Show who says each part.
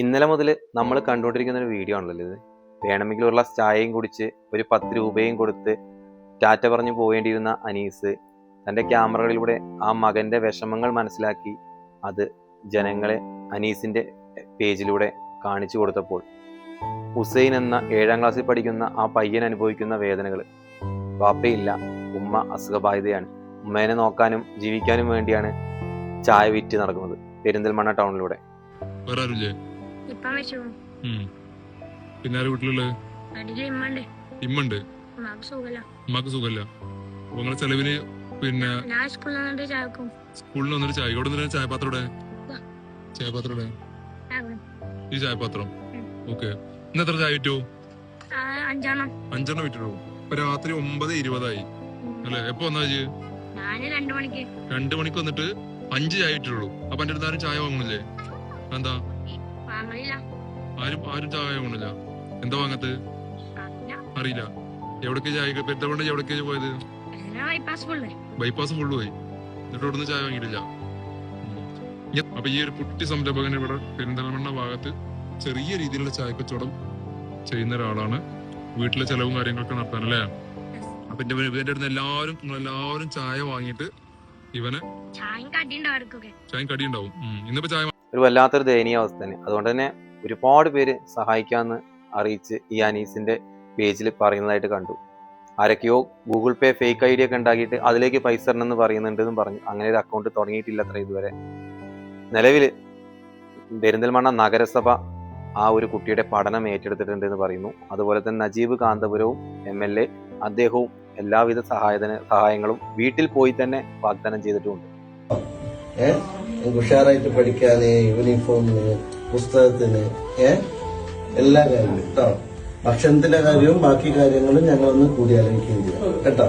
Speaker 1: ഇന്നലെ മുതൽ നമ്മൾ കണ്ടുകൊണ്ടിരിക്കുന്ന ഒരു വീഡിയോ ആണല്ലോ ഇത്. വേണമെങ്കിൽ ഒരു ഗ്ലാസ് ചായയും കുടിച്ച് ഒരു പത്ത് രൂപയും കൊടുത്ത് ടാറ്റ പറഞ്ഞു പോവേണ്ടിയിരുന്ന അനീസ് തന്റെ ക്യാമറകളിലൂടെ ആ മകന്റെ വിഷമങ്ങൾ മനസ്സിലാക്കി അത് ജനങ്ങളെ അനീസിന്റെ പേജിലൂടെ കാണിച്ചു കൊടുത്തപ്പോൾ ഹുസൈൻ എന്ന ഏഴാം ക്ലാസ്സിൽ പഠിക്കുന്ന ആ പയ്യൻ അനുഭവിക്കുന്ന വേദനകൾ. വാപ്പയില്ല ഉമ്മ അസുഖബാധിതയാണ്. ഉമ്മേനെ നോക്കാനും ജീവിക്കാനും വേണ്ടിയാണ് ചായ വിറ്റ് നടക്കുന്നത് പെരിന്തൽമണ്ണ ടൗണിലൂടെ.
Speaker 2: ഇപ്പം വെച്ചു.
Speaker 3: പിന്നെ ആരും വീട്ടിലുള്ളത്?
Speaker 2: അടിയിൽ ഇമ്മണ്ട്.
Speaker 3: ഇമ്മുണ്ട്.
Speaker 2: ഉമ്മാക്ക് സുഖല്ല.
Speaker 3: ഉമ്മാക്ക് സുഖമില്ല അപ്പൊ നിങ്ങളെ ചെലവിന് പിന്നെ
Speaker 2: ഞാൻ സ്കൂളിൽ നിന്നിട്ട് ചായക്കും.
Speaker 3: സ്കൂളിൽ വന്നിട്ട് ചായ ഇവിടെ വന്നിട്ട് ചായപാത്രം ഇവിടെ ചായപാത്രം ഇവിടെ ഈ ചായപാത്രം. ഓക്കെ. ഇന്ന് എത്ര ചായ വിറ്റു?
Speaker 2: അഞ്ചെണ്ണം.
Speaker 3: അഞ്ചെണ്ണം വിറ്റുള്ളൂ ഇപ്പൊ രാത്രി ഒമ്പത് ഇരുപതായി. അല്ലെ? എപ്പോ വന്നാ
Speaker 2: രണ്ടു മണിക്ക്.
Speaker 3: വന്നിട്ട് അഞ്ച് ചായ വിറ്റുള്ളൂ അപ്പൊ എന്റെ അടുത്ത് ആരും ചായ വാങ്ങണില്ലേ? എന്താ ആരും ആരും ചായ വാങ്ങണില്ല എന്താ വാങ്ങത്ത്?
Speaker 2: അറിയില്ല.
Speaker 3: എവിടേക്ക് ചായ പെരുത്തവണ്ണ എവിടേക്ക് പോയത്?
Speaker 2: ബൈപ്പാസ് ഫുള്ള്
Speaker 3: പോയി. എന്നിട്ട് ഇവിടുന്ന് ചായ വാങ്ങിയിട്ടില്ല. അപ്പൊ ഈ ഒരു കുട്ടി സംരംഭകൻ ഇവിടെ പെരിന്തൽമണ്ണ ഭാഗത്ത് ചെറിയ രീതിയിലുള്ള ചായ കച്ചവടം ചെയ്യുന്ന ഒരാളാണ്. വീട്ടിലെ ചെലവും കാര്യങ്ങളൊക്കെ നടത്താൻ അല്ലേ? അപ്പൊ എന്റെ ഇവന്റെ അടുത്ത് എല്ലാവരും നിങ്ങൾ എല്ലാവരും ചായ വാങ്ങിയിട്ട് ഇവന്
Speaker 2: ചായയും കടിയുണ്ടാവും
Speaker 3: കടി ഉണ്ടാവും. ഇന്നിപ്പോ ചായ
Speaker 1: ഒരു വല്ലാത്തൊരു ദയനീയ അവസ്ഥ തന്നെ അതുകൊണ്ട് തന്നെ ഒരുപാട് പേര് സഹായിക്കാമെന്ന് അറിയിച്ച് ഈ അനീസിന്റെ പേജിൽ പറയുന്നതായിട്ട് കണ്ടു. ആരൊക്കെയോ Google Pay fake I D ഒക്കെ ഉണ്ടാക്കിയിട്ട് അതിലേക്ക് പൈസ ഇടണമെന്ന് പറയുന്നുണ്ടെന്നും പറഞ്ഞു. അങ്ങനെ ഒരു അക്കൗണ്ട് തുടങ്ങിയിട്ടില്ല അത്ര ഇതുവരെ. നിലവിൽ പെരിന്തൽമണ്ണ നഗരസഭ ആ ഒരു കുട്ടിയുടെ പഠനം ഏറ്റെടുത്തിട്ടുണ്ട് എന്ന് പറയുന്നു. അതുപോലെ തന്നെ നജീബ് കാന്തപുരവും എം എൽ എ അദ്ദേഹവും എല്ലാവിധ സഹായത്തിന് സഹായങ്ങളും വീട്ടിൽ പോയി തന്നെ വാഗ്ദാനം ചെയ്തിട്ടുമുണ്ട്.
Speaker 4: ഏ? ഉഷാറായിട്ട് പഠിക്കാന് യൂണിഫോമിന് പുസ്തകത്തിന് ഏഹ് എല്ലാ കാര്യവും കേട്ടോ ഭക്ഷണത്തിന്റെ കാര്യവും ബാക്കി കാര്യങ്ങളും ഞങ്ങളൊന്ന് കൂടിയാലോചിക്കുകയും ചെയ്യാം. കേട്ടോ?